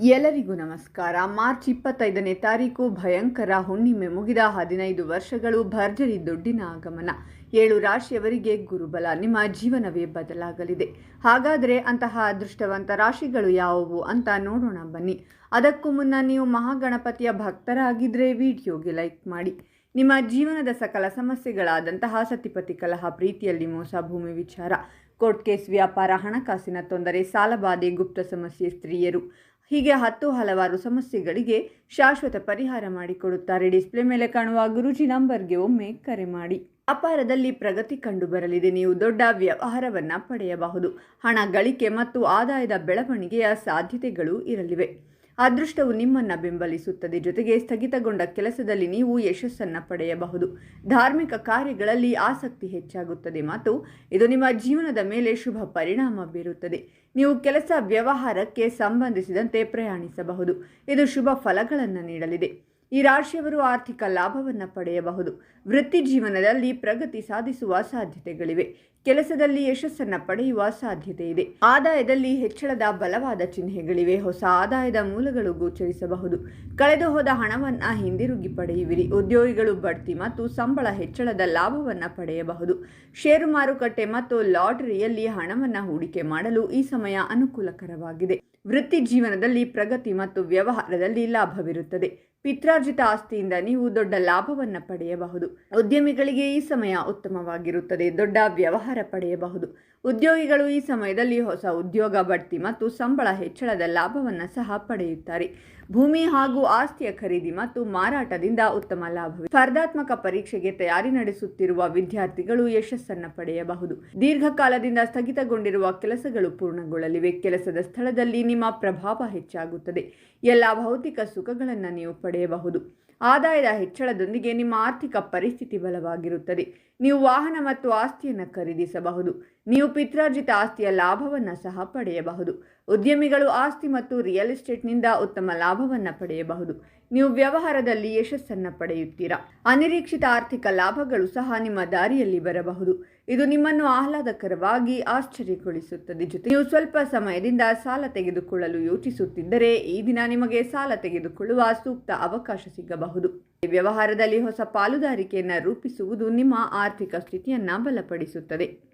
ಎಲ್ಲರಿಗೂ ನಮಸ್ಕಾರ. ಮಾರ್ಚ್ ಇಪ್ಪತ್ತೈದನೇ ತಾರೀಕು ಭಯಂಕರ ಹುಣ್ಣಿಮೆ ಮುಗಿದ ಹದಿನೈದು ವರ್ಷಗಳು ಭರ್ಜರಿ ದುಡ್ಡಿನ ಆಗಮನ. ಏಳು ರಾಶಿಯವರಿಗೆ ಗುರುಬಲ. ನಿಮ್ಮ ಜೀವನವೇ ಬದಲಾಗಲಿದೆ. ಹಾಗಾದರೆ ಅಂತಹ ಅದೃಷ್ಟವಂತ ರಾಶಿಗಳು ಯಾವುವು ಅಂತ ನೋಡೋಣ ಬನ್ನಿ. ಅದಕ್ಕೂ ಮುನ್ನ ನೀವು ಮಹಾಗಣಪತಿಯ ಭಕ್ತರಾಗಿದ್ದರೆ ವಿಡಿಯೋಗೆ ಲೈಕ್ ಮಾಡಿ. ನಿಮ್ಮ ಜೀವನದ ಸಕಲ ಸಮಸ್ಯೆಗಳಾದಂತಹ ಸತಿಪತಿ ಕಲಹ, ಪ್ರೀತಿಯಲ್ಲಿ ಮೋಸ, ಭೂಮಿ ವಿಚಾರ, ಕೋರ್ಟ್ ಕೇಸ್, ವ್ಯಾಪಾರ, ಹಣಕಾಸಿನ ತೊಂದರೆ, ಸಾಲಬಾಧೆ, ಗುಪ್ತ ಸಮಸ್ಯೆ, ಸ್ತ್ರೀಯರು. ಹೀಗೆ ಹತ್ತು ಹಲವಾರು ಸಮಸ್ಯೆಗಳಿಗೆ ಶಾಶ್ವತ ಪರಿಹಾರ ಮಾಡಿಕೊಡುತ್ತಾರೆ. ಡಿಸ್ಪ್ಲೇ ಮೇಲೆ ಕಾಣುವ ಗುರುಜಿ ನಂಬರ್ಗೆ ಒಮ್ಮೆ ಕರೆ ಮಾಡಿ. ಅಪಾರದಲ್ಲಿ ಪ್ರಗತಿ ಕಂಡು ಬರಲಿದೆ ನೀವು ದೊಡ್ಡ ವ್ಯವಹಾರವನ್ನು ಪಡೆಯಬಹುದು. ಹಣ, ಗಳಿಕೆ ಮತ್ತು ಆದಾಯದ ಬೆಳವಣಿಗೆಯ ಸಾಧ್ಯತೆಗಳು ಇರಲಿವೆ. ಅದೃಷ್ಟವು ನಿಮ್ಮನ್ನು ಬೆಂಬಲಿಸುತ್ತದೆ. ಜೊತೆಗೆ ಸ್ಥಗಿತಗೊಂಡ ಕೆಲಸದಲ್ಲಿ ನೀವು ಯಶಸ್ಸನ್ನು ಪಡೆಯಬಹುದು. ಧಾರ್ಮಿಕ ಕಾರ್ಯಗಳಲ್ಲಿ ಆಸಕ್ತಿ ಹೆಚ್ಚಾಗುತ್ತದೆ ಮತ್ತು ಇದು ನಿಮ್ಮ ಜೀವನದ ಮೇಲೆ ಶುಭ ಪರಿಣಾಮ ಬೀರುತ್ತದೆ. ನೀವು ಕೆಲಸ ವ್ಯವಹಾರಕ್ಕೆ ಸಂಬಂಧಿಸಿದಂತೆ ಪ್ರಯಾಣಿಸಬಹುದು. ಇದು ಶುಭ ಫಲಗಳನ್ನು ನೀಡಲಿದೆ. ಈ ರಾಶಿಯವರು ಆರ್ಥಿಕ ಲಾಭವನ್ನು ಪಡೆಯಬಹುದು. ವೃತ್ತಿ ಜೀವನದಲ್ಲಿ ಪ್ರಗತಿ ಸಾಧಿಸುವ ಸಾಧ್ಯತೆಗಳಿವೆ. ಕೆಲಸದಲ್ಲಿ ಯಶಸ್ಸನ್ನು ಪಡೆಯುವ ಸಾಧ್ಯತೆ ಇದೆ. ಆದಾಯದಲ್ಲಿ ಹೆಚ್ಚಳದ ಬಲವಾದ ಚಿಹ್ನೆಗಳಿವೆ. ಹೊಸ ಆದಾಯದ ಮೂಲಗಳು ಗೋಚರಿಸಬಹುದು. ಕಳೆದು ಹೋದ ಹಣವನ್ನು ಹಿಂದಿರುಗಿ ಪಡೆಯುವಿರಿ. ಉದ್ಯೋಗಿಗಳು ಬಡ್ತಿ ಮತ್ತು ಸಂಬಳ ಹೆಚ್ಚಳದ ಲಾಭವನ್ನು ಪಡೆಯಬಹುದು. ಷೇರು ಮಾರುಕಟ್ಟೆ ಮತ್ತು ಲಾಟರಿಯಲ್ಲಿ ಹಣವನ್ನು ಹೂಡಿಕೆ ಮಾಡಲು ಈ ಸಮಯ ಅನುಕೂಲಕರವಾಗಿದೆ. ವೃತ್ತಿ ಜೀವನದಲ್ಲಿ ಪ್ರಗತಿ ಮತ್ತು ವ್ಯವಹಾರದಲ್ಲಿ ಲಾಭವಿರುತ್ತದೆ. ಪಿತ್ರಾರ್ಜಿತ ಆಸ್ತಿಯಿಂದ ನೀವು ದೊಡ್ಡ ಲಾಭವನ್ನು ಪಡೆಯಬಹುದು. ಉದ್ಯಮಿಗಳಿಗೆ ಈ ಸಮಯ ಉತ್ತಮವಾಗಿರುತ್ತದೆ. ದೊಡ್ಡ ವ್ಯವಹಾರ ಪಡೆಯಬಹುದು. ಉದ್ಯೋಗಿಗಳು ಈ ಸಮಯದಲ್ಲಿ ಹೊಸ ಉದ್ಯೋಗ ಬಡ್ತಿ ಮತ್ತು ಸಂಬಳ ಹೆಚ್ಚಳದ ಲಾಭವನ್ನು ಸಹ ಪಡೆಯುತ್ತಾರೆ. ಭೂಮಿ ಹಾಗೂ ಆಸ್ತಿಯ ಖರೀದಿ ಮತ್ತು ಮಾರಾಟದಿಂದ ಉತ್ತಮ ಲಾಭವಿದೆ. ಸ್ಪರ್ಧಾತ್ಮಕ ಪರೀಕ್ಷೆಗೆ ತಯಾರಿ ನಡೆಸುತ್ತಿರುವ ವಿದ್ಯಾರ್ಥಿಗಳು ಯಶಸ್ಸನ್ನು ಪಡೆಯಬಹುದು. ದೀರ್ಘಕಾಲದಿಂದ ಸ್ಥಗಿತಗೊಂಡಿರುವ ಕೆಲಸಗಳು ಪೂರ್ಣಗೊಳ್ಳಲಿವೆ. ಕೆಲಸದ ಸ್ಥಳದಲ್ಲಿ ನಿಮ್ಮ ಪ್ರಭಾವ ಹೆಚ್ಚಾಗುತ್ತದೆ. ಎಲ್ಲ ಭೌತಿಕ ಸುಖಗಳನ್ನು ನೀವು ಪಡೆಯಬಹುದು. ಆದಾಯದ ಹೆಚ್ಚಳದೊಂದಿಗೆ ನಿಮ್ಮ ಆರ್ಥಿಕ ಪರಿಸ್ಥಿತಿ ಬಲವಾಗಿರುತ್ತದೆ. ನೀವು ವಾಹನ ಮತ್ತು ಆಸ್ತಿಯನ್ನು ಖರೀದಿಸಬಹುದು. ನೀವು ಪಿತ್ರಾರ್ಜಿತ ಆಸ್ತಿಯ ಲಾಭವನ್ನು ಸಹ ಪಡೆಯಬಹುದು. ಉದ್ಯಮಿಗಳು ಆಸ್ತಿ ಮತ್ತು ರಿಯಲ್ ಎಸ್ಟೇಟ್ನಿಂದ ಉತ್ತಮ ಲಾಭವನ್ನು ಪಡೆಯಬಹುದು. ನೀವು ವ್ಯವಹಾರದಲ್ಲಿ ಯಶಸ್ಸನ್ನು ಪಡೆಯುತ್ತೀರಾ? ಅನಿರೀಕ್ಷಿತ ಆರ್ಥಿಕ ಲಾಭಗಳು ಸಹ ನಿಮ್ಮ ದಾರಿಯಲ್ಲಿ ಬರಬಹುದು. ಇದು ನಿಮ್ಮನ್ನು ಆಹ್ಲಾದಕರವಾಗಿ ಆಶ್ಚರ್ಯಗೊಳಿಸುತ್ತದೆ. ಜೊತೆ ನೀವು ಸ್ವಲ್ಪ ಸಮಯದಿಂದ ಸಾಲ ತೆಗೆದುಕೊಳ್ಳಲು ಯೋಚಿಸುತ್ತಿದ್ದರೆ ಈ ದಿನ ನಿಮಗೆ ಸಾಲ ತೆಗೆದುಕೊಳ್ಳುವ ಸೂಕ್ತ ಅವಕಾಶ ಸಿಗಬಹುದು. ವ್ಯವಹಾರದಲ್ಲಿ ಹೊಸ ಪಾಲುದಾರಿಕೆಯನ್ನು ರೂಪಿಸುವುದು ನಿಮ್ಮ ಆರ್ಥಿಕ ಸ್ಥಿತಿಯನ್ನು ಬಲಪಡಿಸುತ್ತದೆ.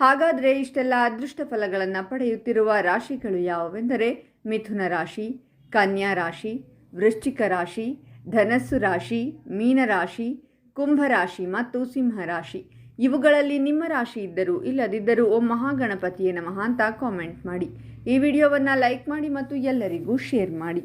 ಹಾಗಾದರೆ ಇಷ್ಟೆಲ್ಲ ಅದೃಷ್ಟ ಫಲಗಳನ್ನು ಪಡೆಯುತ್ತಿರುವ ರಾಶಿಗಳು ಯಾವುವೆಂದರೆ ಮಿಥುನ ರಾಶಿ, ಕನ್ಯಾ ರಾಶಿ, ವೃಶ್ಚಿಕ ರಾಶಿ, ಧನಸ್ಸು ರಾಶಿ ಮೀನರಾಶಿ ಕುಂಭರಾಶಿ ಮತ್ತು ಸಿಂಹರಾಶಿ ಇವುಗಳಲ್ಲಿ ನಿಮ್ಮ ರಾಶಿ ಇದ್ದರೂ ಇಲ್ಲದಿದ್ದರೂ ಓ ಮಹಾಗಣಪತಿಯ ನಮಃ ಅಂತ ಕಾಮೆಂಟ್ ಮಾಡಿ. ಈ ವಿಡಿಯೋವನ್ನು ಲೈಕ್ ಮಾಡಿ ಮತ್ತು ಎಲ್ಲರಿಗೂ ಶೇರ್ ಮಾಡಿ.